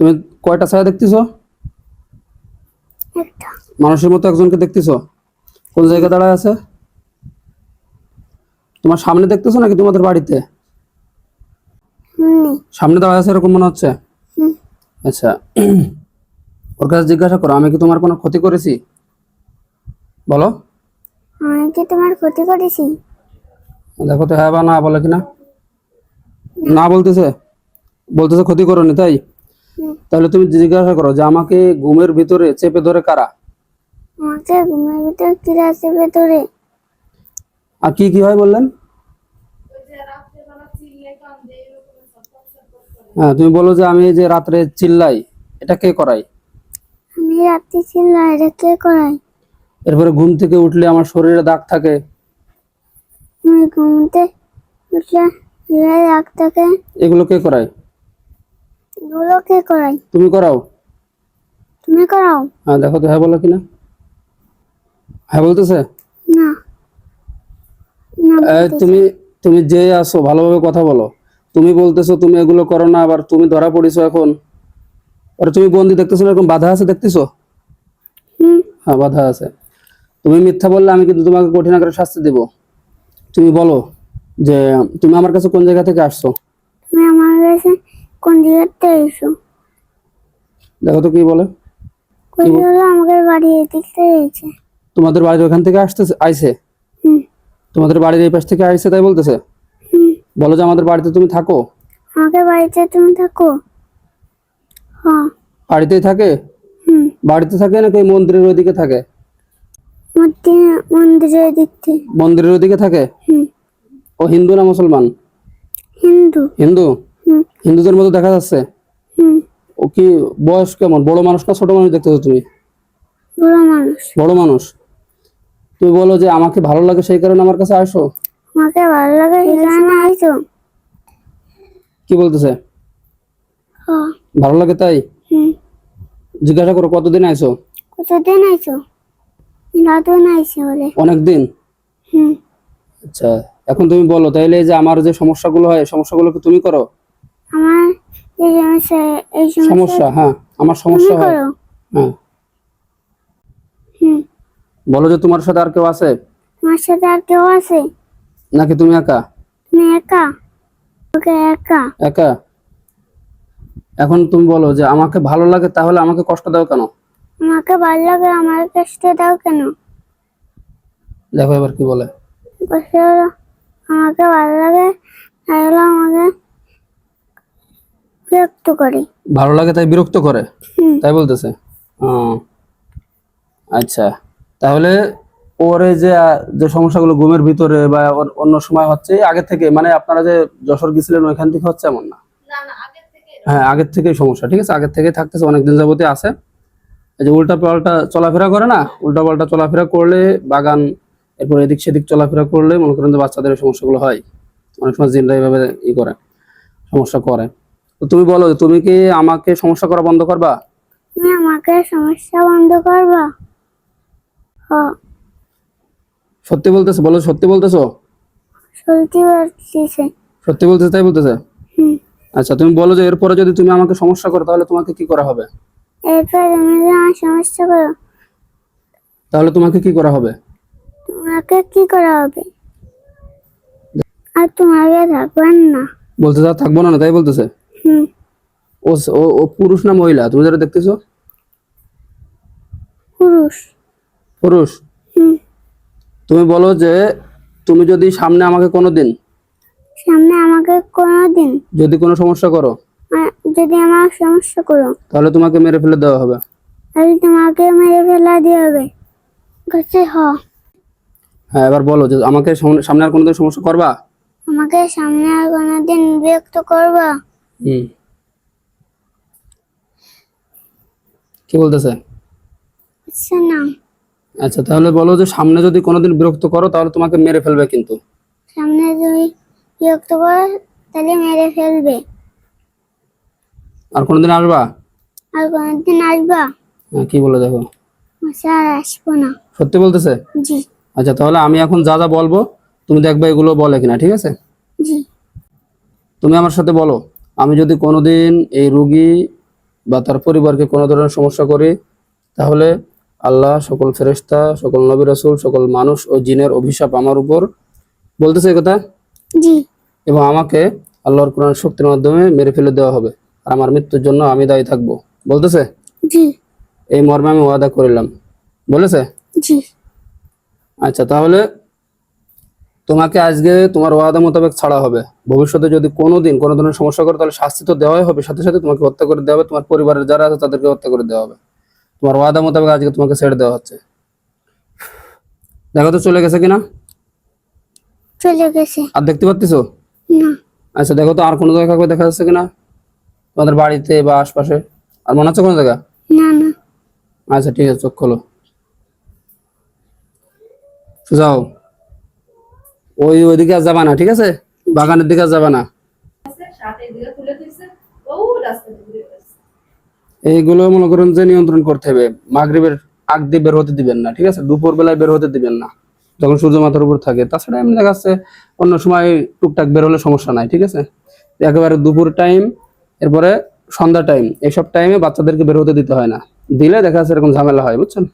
তুমি কয়টা ছায়া দেখতেছো? মানুষের মতো একজনকে দেখতেছো? কোন জায়গায় দাঁড়ায় আছে? তোমার সামনে দেখতেছো নাকি তোমাদের বাড়িতে? সামনে দাঁড়ায় আছে এরকম মনে হচ্ছে? আচ্ছা। ওর কাছে জিজ্ঞাসা করো আমি কি তোমার কোনো ক্ষতি করেছি? বলো। আমি কি তোমার ক্ষতি করেছি? দেখো তো হ্যাঁ বা না বলে কিনা? না বলতেছে? বলতেছে ক্ষতি করনি তাই। তাহলে তুমি জিজ্ঞাসা করো যে আমাকে ঘুমের ভিতরে চেপে ধরে কারা? আমাকে ঘুমের ভিতর কিরা আছে ভেতরে আর কি কি হয় বললেন? হ্যাঁ তুমি বলো যে আমি যে রাত্রে চিল্লাই এটা কে করাই আমি রাত্রি চিল্লা এটা কে করাই এরপরে ঘুম থেকে উঠলে আমার শরীরে দাগ থাকে। আমি ঘুমতে উঠলে রাগ থাকে। এগুলো কে করায়? এগুলো কে করাই। তুমি করাও? তুমি করাও? হ্যাঁ দেখো তো হ্যাঁ বলো কিনা। হ্যাঁ বলতেছে? না। তুমি তুমি যে আসো ভালোভাবে কথা বলো। তুমি বলতেছো তুমি এগুলো করো না আবার তুমি ধরা পড়িছো এখন। আর তুমি বন্দি দেখতেছো না এরকম বাধা আছে দেখতেছো? হুম। হ্যাঁ বাধা আছে। তুমি মিথ্যা বললে আমি কিন্তু তোমাকে কঠিন আকারে শাস্তি দেব। তুমি বলো যে তুমি আমার কাছে কোন জায়গা থেকে আসছো? কোন এসো? দেখো তো কি বলে। হলো? আমাকে বাড়ি এদিকে এসেছে তোমাদের বাড়ির ওখান থেকে আইছে তোমাদের বাড়ির এই পাশ থেকে আইছে তাই বলতেছে? বলো যে আমাদের বাড়িতে তুমি থাকো। আমাকে বাড়িতে তুমি থাকো? হ্যাঁ। বাড়িতেই থাকে? বাড়িতে থাকে নাকি মন্দিরের ওইদিকে থাকে? মন্দিরের দিক থেকে। মন্দিরের ওইদিকে থাকে? হুম। ও হিন্দু না মুসলমান? হিন্দু। হিন্দু? হিন্দুদের মতো দেখা যাচ্ছে? ও কি বয়স কেমন? বড় মানুষ না ছোট মানুষ দেখতেছো তুমি? বুড়ো মানুষ। বড় মানুষ। তুমি বলো যে আমাকে ভালো লাগে সেই কারণে আমার কাছে আসো? আমাকে ভালো লাগে এখানে আইছো কি বলতেছে? ভালো লাগে তাই? হুম। জিজ্ঞাসা করো কতদিন আইছো? কতদিন আইছো? রাতও আইছে বলে। অনেক দিন হুম। আচ্ছা এখন তুমি বলো তাইলে যে আমার যে সমস্যাগুলো হয় সমস্যাগুলো কি তুমি করো? আমার এই সমস্যা এই সমস্যা সমস্যা হ্যাঁ আমার সমস্যা হয়। হ্যাঁ। হুম। বলো যে তোমার সাথে আর কেউ আছে? তোমার সাথে আর কেউ আছে? নাকি তুমি একা? তুমি একা? ওকে একা। একা? এখন তুমি বলো যে আমাকে ভালো লাগে তাহলে আমাকে কষ্ট দাও কেন? আমাকে ভালো লাগে আমার কষ্ট দাও কেন? দেখো এবার কি বলে। আমাকে ভালো লাগে তাহলে আমাকে বিরক্ত করে। ভালো লাগে তাই বিরক্ত করে? তাই বলতেছে? আচ্ছা। তাহলে ওর যে যে সমস্যাগুলো ঘুমের ভিতরে বা অন্য সময় হচ্ছে আগে থেকে মানে আপনারা যে যশোর গেছিলেন ওইখান থেকে হচ্ছে এমন না? হ্যাঁ আগের থেকেই সমস্যা ঠিক আছে? আগের থেকে থাকতেছে অনেকদিন যাবতই আছে। এই যে উল্টা পাল্টা চলাফেরা করে না? উল্টা পাল্টা চলাফেরা করলে বাগান এরপর এদিক সেদিক চলাফেরা করলে মনে করেন যে বাচ্চাদের এই সমস্যাগুলো হয়। অনেক সময় জিনরা এইভাবে ই করে সমস্যা করে। তো তুমি বলো তুমি কি আমাকে সমস্যা করা বন্ধ করবা? তুমি আমাকে সমস্যা বন্ধ করবা? সত্যি বলতেছো বলো সত্যি বলতেছো? সত্যি বলতেছে। সত্যি বলতেছে তাই বলতেছে? হুম। আচ্ছা তুমি বলো যে এরপরে যদি তুমি আমাকে সমস্যা করো তাহলে তোমাকে কি করা হবে? এরপর তুমি যদি আমার সমস্যা করো তাহলে তোমাকে কি করা হবে? তোমাকে কি করা হবে? আর তোমাকে থাকবেন না। বলতে যা থাকব না না, তাই বলতেছে? ও ও- পুরুষ না মহিলা? তুমি যেটা দেখতেছো? পুরুষ। পুরুষ? তুমি বলো যে তুমি যদি সামনে আমাকে কোনো দিন সামনে আমাকে কোনোদিন যদি কোনো সমস্যা করো যদি আমার সমস্যা করো। তাহলে তোমাকে মেরে ফেলে দেওয়া হবে। তাহলে তোমাকে মেরে ফেলা দিয়ে হবে। কাছে হ। হ্যাঁ এবার বলো যে আমাকে সামনে- সামনে আর কোনোদিন সমস্যা করবা? আমাকে সামনে আর কোনোদিন বিরক্ত করবা? হুম। কি বলতেছে? আচ্ছা না। আচ্ছা তাহলে বলো যে সামনে যদি কোনোদিন বিরক্ত করো তাহলে তোমাকে মেরে ফেলবে কিন্তু। সামনে যদি বিরক্ত করো তাহলে মেরে ফেলবে। আর কোনোদিন আসবা? আর কোনোদিন আসবা? হ্যাঁ, কি বলে দেখো। আচ্ছা আর আসব না। সত্যি বলতেছে? জি। আচ্ছা তাহলে আমি এখন যা যা বলব তুমি দেখবে এগুলো বলে কিনা ঠিক আছে? জি। তুমি আমার সাথে বলো। আমি যদি কোনোদিন এই রুগী বা তার পরিবারকে কোনো ধরনের সমস্যা করি তাহলে আল্লাহ সকল ফেরেশতা সকল নবী রাসূল সকল মানুষ ও জিনের অভিশাপ আমার উপর বলতেছে কথা? জি। এবং আমাকে আল্লাহর কোরআন শক্তির মাধ্যমে মেরে ফেলে দেওয়া হবে। আর আমার মৃত্যুর জন্য আমি দায়ী থাকব। বলতেছে? এই মর্মে আমি ওয়াদা করিলাম। বলেছে? জি। আচ্ছা তাহলে তোমাকে আজকে তোমার ওয়াদা মোতাবেক ছাড়া হবে। ভবিষ্যতে যদি কোনোদিন কোনো ধরনের সমস্যা করে তাহলে শাস্তি তো দেওয়াই হবে। সাথে সাথে তোমাকে হত্যা করে দেওয়া হবে। তোমার পরিবারের যারা আছে তাদেরকে হত্যা করে দেওয়া হবে। তোমার ওয়াদা মোতাবেক আজকে তোমাকে ছেড়ে দেওয়া হচ্ছে। দেখো তো চলে গেছে কিনা? চলে গেছে। আর দেখতে পাচ্ছিস? না। আচ্ছা দেখো তো আর কোনো জায়গা কাউকে দেখা যাচ্ছে কিনা? তোমাদের বাড়িতে বা আশপাশে? আর মনে হচ্ছে কোনো জায়গা? না না। আচ্ছা ঠিক আছে চোখ খোলো। যাও ওই ওইদিকে আর যাবা না, ঠিক আছে? বাগানের দিকে আর যাবা না। এইগুলো মনে করেন যে নিয়ন্ত্রণ করতে হবে। মাগরিবের আগ দিয়ে বের হতে দিবেন না, ঠিক আছে? দুপুর বেলায় বের হতে দিবেন না, যখন সূর্য মাথার উপর থাকে। তাছাড়া এমনি দেখা যাচ্ছে, অন্য সময় টুকটাক বের হলে সমস্যা নাই, ঠিক আছে? একেবারে দুপুর টাইম এরপরে সন্ধ্যা টাইম এইসব টাইমে বাচ্চাদেরকে বের হতে দিতে হয় না। দিলে দেখা যাচ্ছে এরকম ঝামেলা হয়, বুঝছেন?